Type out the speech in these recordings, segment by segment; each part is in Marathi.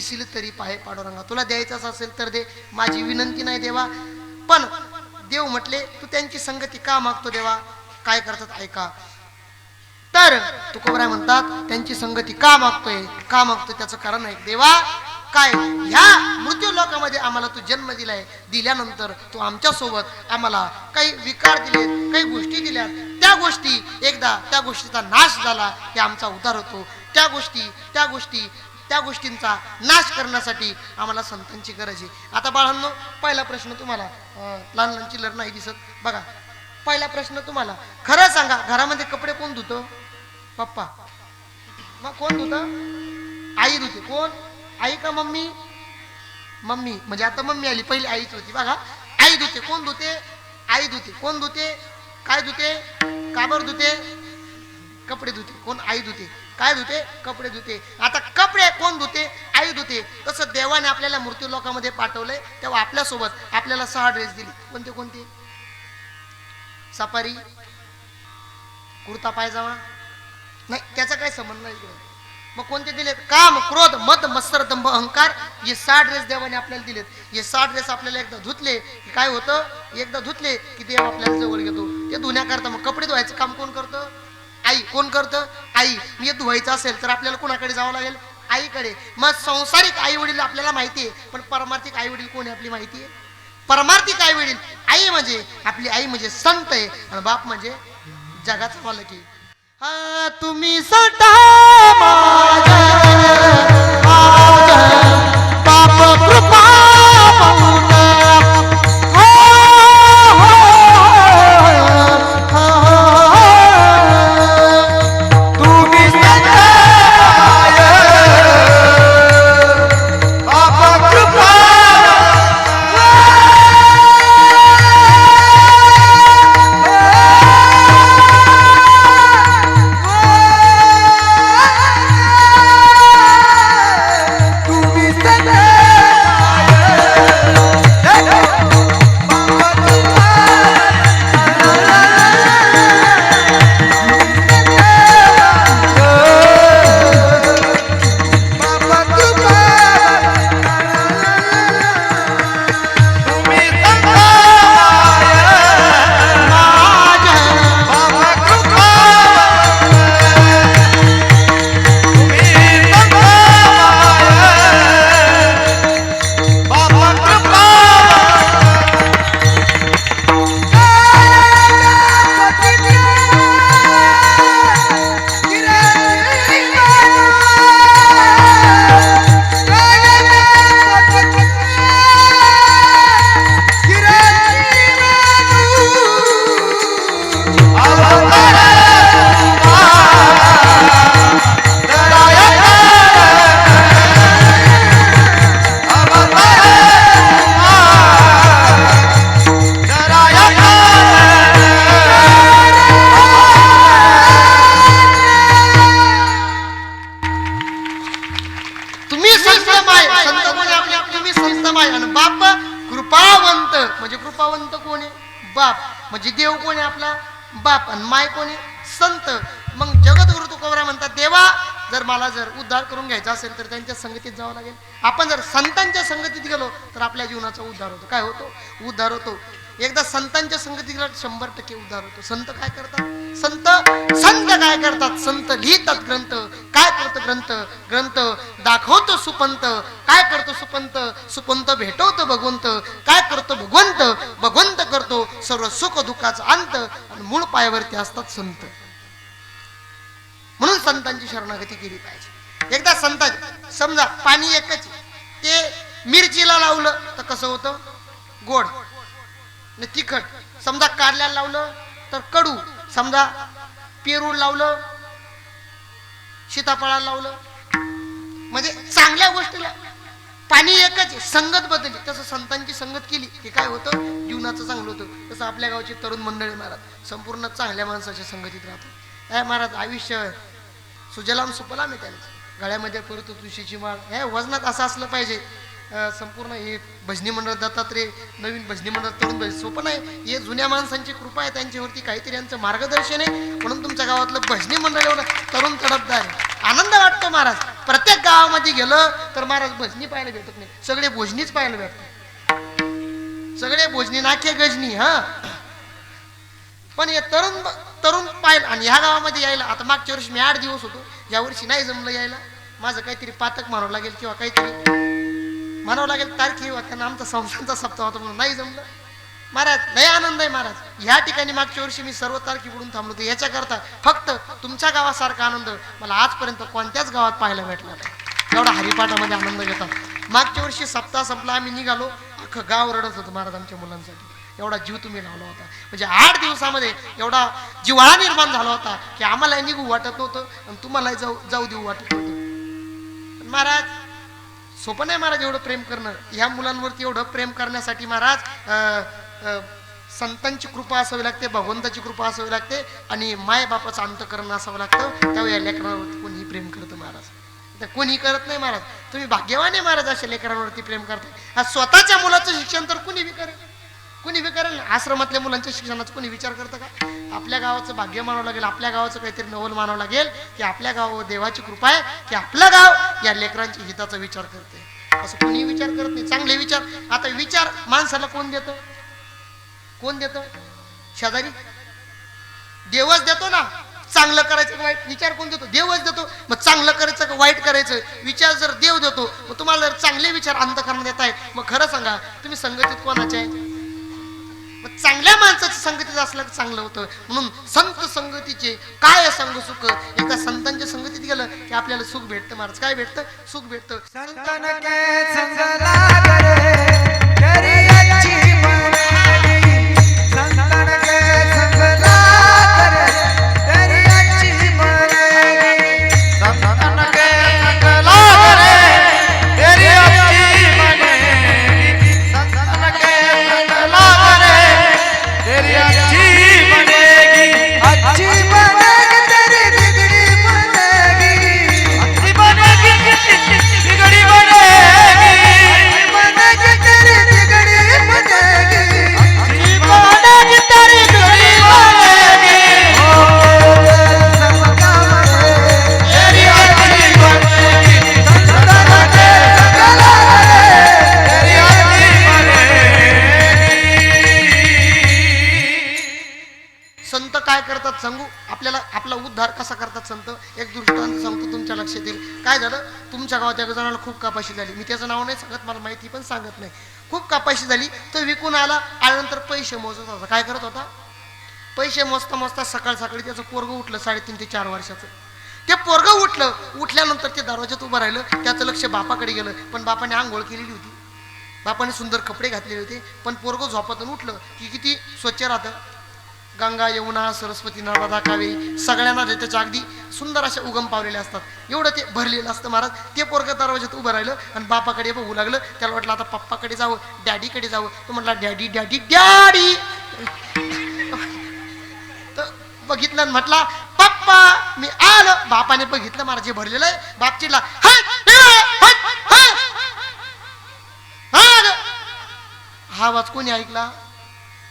देशील तरी पाहे पाडोरंगा. तुला द्यायचाच असेल तर दे. माझी विनंती नाही देवा. पण देव म्हटले तू त्यांची संगती का मागतो देवा? काय करतात ऐका. तर तुकोबराय म्हणतात त्यांची संगती का मागतोय? का मागतोय त्याचं कारण आहे. देवा काय? ह्या मृत्यू लोकामध्ये आम्हाला तू जन्म दिलाय. दिल्यानंतर तू आमच्यासोबत आम्हाला काही विकार दिले काही गोष्टी दिल्या त्या गोष्टी एकदा त्या गोष्टीचा नाश झाला की आमचा उद्धार होतो. त्या गोष्टी त्या गोष्टी त्या गोष्टींचा नाश करण्यासाठी आम्हाला संतांची गरज आहे. आता बाळांनो पहिला प्रश्न तुम्हाला लहान लहान चिल्लर नाही दिसत. बघा पहिला प्रश्न तुम्हाला खरं सांगा घरामध्ये कपडे कोण धुतं? पप्पा. मग कोण धुतं? आई धुते. कोण? आई का मम्मी? मम्मी. म्हणजे आता मम्मी आली पहिली आईच होती. बघा आई धुते. कोण धुते? आई धुते. कोण धुते? काय धुते? काबर धुते? कपडे धुते. कोण? आई धुते. काय धुते? कपडे धुते. आता कपडे कोण धुते? आई धुते. तसं देवाने आपल्याला मृत्यू लोकांमध्ये पाठवलंय तेव्हा आपल्यासोबत आपल्याला सहा ड्रेस दिले. कोणते कोणते? Safari kurta pyjama? नाही त्याचा काय संबंध नाही मग कोणते दिलेत? काम क्रोध मत मत्सर दंभ अहंकार हे सहा ड्रेस देवाने आपल्याला दिलेत. हे सहा ड्रेस आपल्याला एकदा धुतले की काय होतं? एकदा धुतले की देव आपल्याला जवळ घेतो. ते धुण्याकरता मग कपडे धुवायचं काम कोण करतं? आई कोण करतं? आई. मी धुवायचं असेल तर आपल्याला कोणाकडे जावं लागेल? आईकडे. मग संसारिक आई वडील आपल्याला माहिती आहे पण परमार्थिक आई वडील कोण आहे आपली माहिती आहे? परमार्थिक आई वडील. आई म्हणजे आपली आई म्हणजे संत आहे आणि बाप म्हणजे जगाचा मालक आहे. हा तुम्ही सटा बाप आणि माय कोणी? संत. मग जगद्गुरु तुकोबरा म्हणतात देवा जर मला जर उद्धार करून घ्यायचा असेल तर त्यांच्या संगतीत जावं लागेल. आपण जर संतांच्या संगतीत गेलो तर आपल्या जीवनाचा उद्धार होतो. काय होतो? उद्धार होतो. एकदा संतांच्या संगतीला शंभर टक्के उद्धार होतो. संत काय करतात? संत संत काय करतात? संत लिहितात ग्रंथ. काय करतो ग्रंथ? ग्रंथ दाखवतो सुपंत. काय करतो सुपंत? सुपंत भेटवतो भगवंत. काय करतो भगवंत? भगवंत करतो. सर्व सुख दुःखाचा अंत. आणि मूळ पायावरती असतात संत. म्हणून संतांची शरणागती केली पाहिजे. एकदा संत समजा पाणी एकच ते मिरचीला लावलं तर कसं होतं? गोड. आणि तिखट. समजा कारल्याला लावलं तर कडू. समजा पेरूळ लावलं सीताफळाला लावलं. म्हणजे चांगल्या गोष्टीला. पाणी एकच संगत बदलली. तसं संतांची संगत केली की काय होतं? जीवनाचं चांगलं होतं. तसं आपल्या गावची तरुण मंडळी महाराज संपूर्ण चांगल्या माणसाच्या संगतीत राहतो काय महाराज आयुष्य सुजलाम सुपलाम आहे त्यांचं. गळ्यामध्ये परत तुळशीची माळ. हे वजनात असं असलं पाहिजे. संपूर्ण हे भजनी मंडळ दत्तात्रय नवीन भजनी मंडळ तरुण भजनी सोपं नाही. हे जुन्या माणसांची कृपा आहे त्यांच्यावरती काहीतरी यांचं मार्गदर्शन आहे. म्हणून तुमच्या गावातलं भजनी मंडळ एवढं तरुण तडपदार आहे. आनंद वाटतो महाराज. प्रत्येक गावामध्ये गेलं तर महाराज भजनी पाहायला भेटत नाही. सगळे भोजनीच पाहायला भेटतात. सगळे भोजनी नाके गजनी हा. पण हे तरुण तरुण पाहिलं आणि ह्या गावामध्ये यायला आता मागच्या वर्षी मी आठ दिवस होतो. या वर्षी नाही जमलं यायला. माझं काहीतरी पातक मारावं लागेल किंवा काहीतरी. म्हणावं लागेल तारखी कारण आमचा संस्थांचा सप्ताह होता म्हणून नाही जमलं. महाराज लय आनंद आहे महाराज. ह्या ठिकाणी मागच्या वर्षी मी सर्व तारखी बुडून थांबलो होतो. याच्याकरता फक्त तुमच्या गावासारखा आनंद मला आजपर्यंत कोणत्याच गावात पाहायला भेटला नाही. एवढा हरिपाठामध्ये आनंद घेतात मागच्या वर्षी सप्ताह संपला आम्ही निघालो. अख्खं गाव रडत होतं महाराज आमच्या मुलांसाठी. एवढा जीव तुम्ही लावला होता. म्हणजे आठ दिवसामध्ये एवढा जिवाळा निर्माण झाला होता की आम्हाला निघू वाटत नव्हतं आणि तुम्हाला जाऊ जाऊ देऊ वाटत नव्हतं. पण महाराज सोपं नाही महाराज एवढं प्रेम करणं. ह्या मुलांवरती एवढं प्रेम करण्यासाठी महाराज अं, संतांची कृपा असावी लागते भगवंताची कृपा असावी लागते आणि मायबापाचं अंतकरण असावं लागतं. त्यावेळी या लेकरांवरती कोणीही प्रेम करतं महाराज. तर कोणी करत नाही महाराज. तुम्ही भाग्यवान आहे महाराज अशा लेकरांवरती प्रेम करताय. स्वतःच्या मुलाचं शिक्षण तर कुणी बी करेल? कुणी बी करेल? आश्रमातल्या मुलांच्या शिक्षणाचा कोणी विचार करतं का? आपल्या गावाचं भाग्य मानावं लागेल आपल्या गावाचं काहीतरी नवल मानावं लागेल की आपल्या गावावर देवाची कृपा आहे की आपलं गाव या लेकरांच्या हिताचा विचार करते. असं कोणी विचार करत नाही. चांगले विचार. आता विचार माणसाला कोण देत? कोण देत? शेजारी? देवच देतो ना. चांगलं करायचं का वाईट? विचार कोण देतो? देवच देतो. मग चांगलं करायचं का वाईट करायचं? विचार जर देव देतो मग तुम्हाला जर चांगले विचार अंतकरण देत आहेत मग खरं सांगा तुम्ही संगतीत कोणाचे आहे मग चांगल्या माणसाची संगतीत असलं की चांगलं होतं. म्हणून संत संगतीचे काय संग सुख? एकदा संतांच्या संगतीत गेलं की आपल्याला सुख भेटतं. महाराज काय भेटतं? सुख भेटतं. संतन के काय करतात सांगू? आपल्याला आपला उद्धार कसा करतात संत? एक दृष्टांत सांगतो तुमच्या लक्षात येईल. काय झालं? तुमच्या गावात एका जणाला खूप कापाशी झाली. मी त्याचं नाव नाही सांगत मला माहिती पण सांगत नाही. खूप कापाशी झाली. तो विकून आला आल्यानंतर पैसे मोजत होता. काय करत होता? पैसे मोजता मोजता सकाळ सकाळी त्याचं पोरगं उठलं साडेतीन ते चार वर्षाचं. ते पोरगं उठलं. उठल्यानंतर ते दरवाज्यात उभं राहिलं. त्याचं लक्ष बापाकडे गेलं. पण बापाने आंघोळ केलेली होती. बापाने सुंदर कपडे घातलेले होते. पण पोरगं झोपातून उठलं. की किती? स्वच्छ राहतं. गंगा यमुना सरस्वती नर्मदा कावेरी सगळ्यांना जे त्याच्या अगदी सुंदर अशा उगम पावलेल्या असतात. एवढं ते भरलेलं असतं महाराज. ते पोरगं दरवाजात उभं राहिलं आणि बापाकडे बघू लागलं. त्याला वाटलं आता पप्पाकडे जावं डॅडीकडे जावं. तो म्हटला डॅडी डॅडी डॅडी! तर बघितलं आणि म्हटला पप्पा मी आलो. बापाने बघितलं महाराज जे भरलेलं आहे. बाप चिडला हा ग. हा आवाज कोणी ऐकला?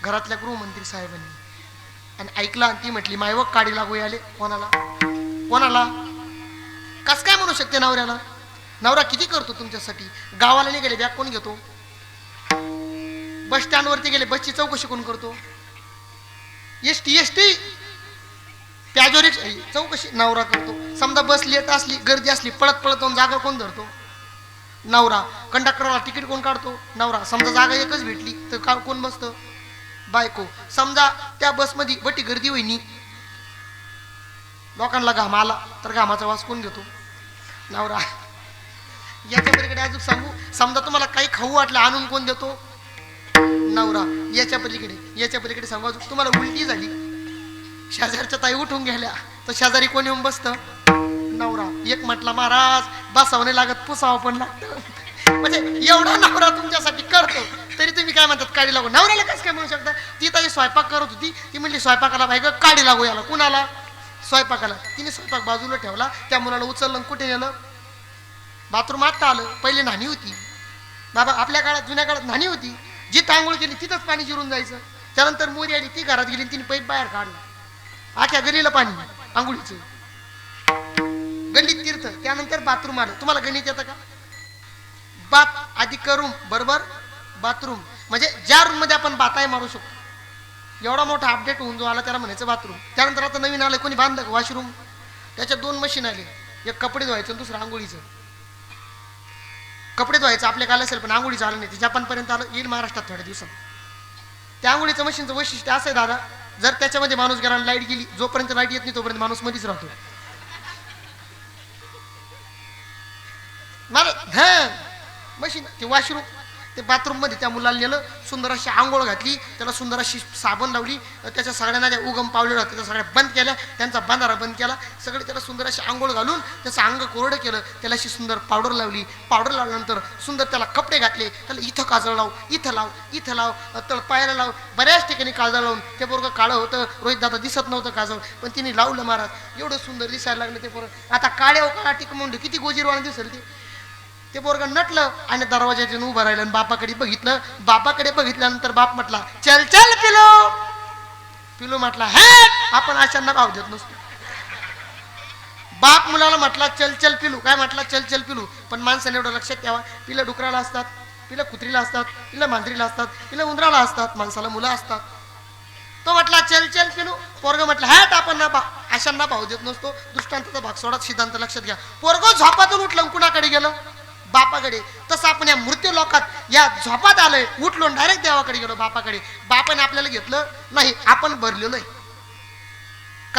घरातल्या गृहमंत्री साहेबांनी. आणि ऐकलं आणि ती म्हटली मायवक काडी लागू आले कोणाला? कोणाला? कस काय म्हणू शकते नवऱ्याला? नवरा किती करतो तुमच्यासाठी? गावाला नाही गेले बॅग कोण घेतो? बस स्टँडवरती गेले बसची चौकशी कोण करतो? एस टी एस टी प्याजो चौकशी नवरा करतो. समजा बस लेट असली गर्दी असली पळत पळत जाऊन जागा कोण धरतो? नवरा. कंडक्टरला तिकीट कोण काढतो? नवरा. समजा जागा एकच भेटली तर का कोण बसतं? बायको. समजा त्या बसमध्ये बटी गर्दी होईनी. लोकांना घाम आला तर घामाचा वास कोण घेतो? नवरा. याच्या पलीकडे अजून सांगू? समजा तुम्हाला काही खाऊ वाटलं आणून कोण देतो? नवरा. याच्या पलीकडे याच्या पलीकडे सांगा तुम्हाला उलटी झाली. शेजारच्या ताई उठून गेल्या. तर शेजारी कोण येऊन बसतं? नवरा. एक म्हटला महाराज बसावं नाही लागत पुसावं पण लागतं. म्हणजे एवढा नवरा तुमच्यासाठी करतो तरी तुम्ही काय म्हणतात काडी लागू. नवऱ्याला कसं काय म्हणू शकता? ती ताई स्वयंपाक करत होती ती म्हणली स्वयंपाकाला भाई ग काडी लागू याला. कुणाला? स्वयंपाकाला. तिने स्वयंपाक बाजूला ठेवला त्या मुलाला उचललं कुठे नेलं? बाथरूम आत्ता आलं पहिले नाणी होती. बाबा आपल्या काळात जुन्या काळात नाणी होती. जी तांगोळ केली तिथंच पाणी जिरून जायचं. त्यानंतर मोरी आली ती घरात गेली तिने पैप बाहेर काढला. आख्या गलीला पाणी आंघोळीचं. गल्लीत तीर्थ. त्यानंतर बाथरूम आलं. तुम्हाला गणित येतं का? बात आधी करून बरोबर? बाथरूम. म्हणजे ज्या रूममध्ये आपण बाताय मारू शकतो. एवढा मोठा अपडेट होऊन जो आला त्याला म्हणायचं बाथरूम त्यानंतर आता नवीन आलं कोणी बांधलं का? वॉशरूम त्याच्यात दोन मशीन आले. एक कपडे धुवायचं दुसरं आंघोळीचं. कपडे धुवायचं आपल्या काल असेल पण आंघोळीचं आलं नाही. ते जपानपर्यंत आलं येईल महाराष्ट्रात थोड्या दिवसात. त्या आंघोळीचं मशीनचं वैशिष्ट्य असं आहे दादा. जर त्याच्यामध्ये माणूस गेला लाइट गेली जोपर्यंत लाइट येत नाही तोपर्यंत माणूस मध्येच राहतो. मला हा मशीन ते वॉशरूम ते बाथरूममध्ये त्या मुलाला नेलं सुंदर अशी आंघोळ घातली त्याला सुंदर अशी साबण लावली त्याच्या सगळ्यांना त्या उगम पावलेलं होता त्या सगळ्या बंद केल्या त्यांचा बंधारा बंद केला सगळे त्याला सुंदर अशी आंघोळ घालून त्याचं अंग कोरडं केलं त्याला अशी सुंदर पावडर लावली. पावडर लावल्यानंतर सुंदर त्याला कपडे घातले त्याला इथं काजळ लाव इथं लाव इथं लाव तळपायाला लाव बऱ्याच ठिकाणी काजळ लावून ते पोरगं काळं होतं रोहित दादा दिसत नव्हतं काजळ पण तिने लावलं महाराज एवढं सुंदर दिसायला लागलं ते पोरं. आता काळ्या काळा टिक किती गोजीरवाणं दिसेल ते. ते पोरग नटलं आणि दरवाजाच्या उभं राहिलं आणि बापाकडे बघितलं. बापाकडे बघितल्यानंतर बाप म्हटला चल चल पिलो. पिलो म्हटला हे आपण अशांना भाव देत नसतो. बाप मुलाला म्हटला चल चल पिलू. काय म्हटला चल चल पिलू. पण माणसाने एवढं लक्षात ठेवा पिलं डुकराला असतात पिलं कुत्रीला असतात पिलं मांजरीला असतात पिलं उंदराला असतात माणसाला मुलं असतात. तो म्हटला चल चल पिलू. पोरग म्हटलं हॅट आपण ना बा अशांना भाव देत नसतो. दृष्टांताचा भाग सोडा सिद्धांत लक्षात घ्या. पोरग झोपातून उठलं कुणाकडे गेलं? बापाकडे. तसं आपण या मृत्यू लोकात या झोपात आलोय उठलो डायरेक्ट देवाकडे गेलो बापाकडे. बापाने आपल्याला घेतलं नाही आपण भरलेलो आहे.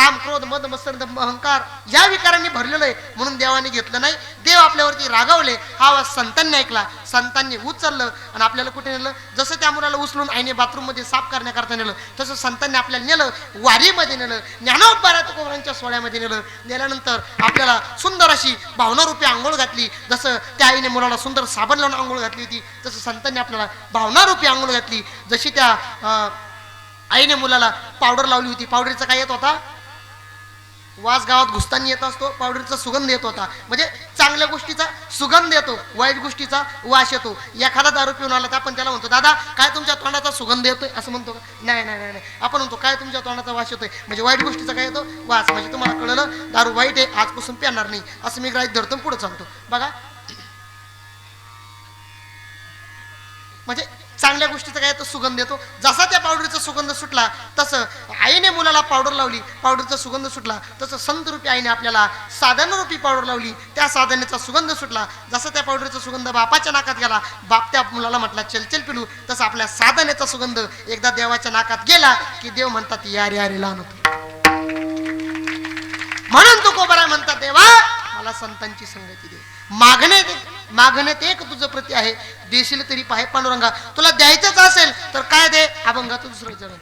काम क्रोध मद मसंद अहंकार या विकारांनी भरलेलं आहे. म्हणून देवाने घेतलं नाही. देव आपल्यावरती रागावले. हा आवाज संतांनी ऐकला. संतांनी उचललं आणि आपल्याला कुठे नेलं? जसं त्या मुलाला उचलून आईने बाथरूममध्ये साफ करण्याकरता नेलं तसं संतांनी आपल्याला नेलं वारीमध्ये नेलं ज्ञानोबारा तुकोबरांच्या सोहळ्यामध्ये नेलं. नेल्यानंतर आपल्याला सुंदर अशी भावनारूपी आंघोळ घातली. जसं त्या आईने मुलाला सुंदर साबण लावून आंघोळ घातली होती तसं संतांनी आपल्याला भावनारूपी आंघोळ घातली. जशी त्या अं, आईने मुलाला पावडर लावली होती. पावडरचा काय येत होता? वास गावात घुसताना येत असतो पावडरचा सुगंध येत होता. म्हणजे चांगल्या गोष्टीचा सुगंध येतो वाईट गोष्टीचा वास येतो. एखादा दारू पिऊन आला तर आपण त्याला म्हणतो दादा काय तुमच्या तोंडाचा सुगंध येतोय? असं म्हणतो. का नाही नाही नाही नाही. आपण म्हणतो काय तुमच्या तोंडाचा वास येतोय? म्हणजे वाईट गोष्टीचा काय येतो? वास. म्हणजे तुम्हाला कळलं दारू वाईट आहे आजपासून पिणार नाही. असं मी ग्राहित धरतो पुढे सांगतो. बघा. म्हणजे चांगल्या गोष्टीचा काय तो सुगंध येतो. जसा त्या पावडरचा सुगंध सुटला तसं आईने मुलाला पावडर लावली पावडरचा सुगंध सुटला तसं संतरूपी आईने आपल्याला साधनरूपी पावडर लावली त्या साधनेचा सुगंध सुटला. जसा त्या पावडरचा सुगंध बापाच्या नाकात गेला बाप त्या मुलाला म्हटला चलचल पिलू. तसं आपल्या साधनेचा सुगंध एकदा देवाच्या नाकात गेला की देव म्हणतात यारे यारे लहान होतो. म्हणून तू कोबरा म्हणतात देवा मला संतांची संगती दे. मागणे मागण्यात एक तुझं प्रती आहे. देशील तरी पाहे पांडुरंगा. तुला द्यायचंच असेल तर काय दे? अभंगाचं दुसरं चरण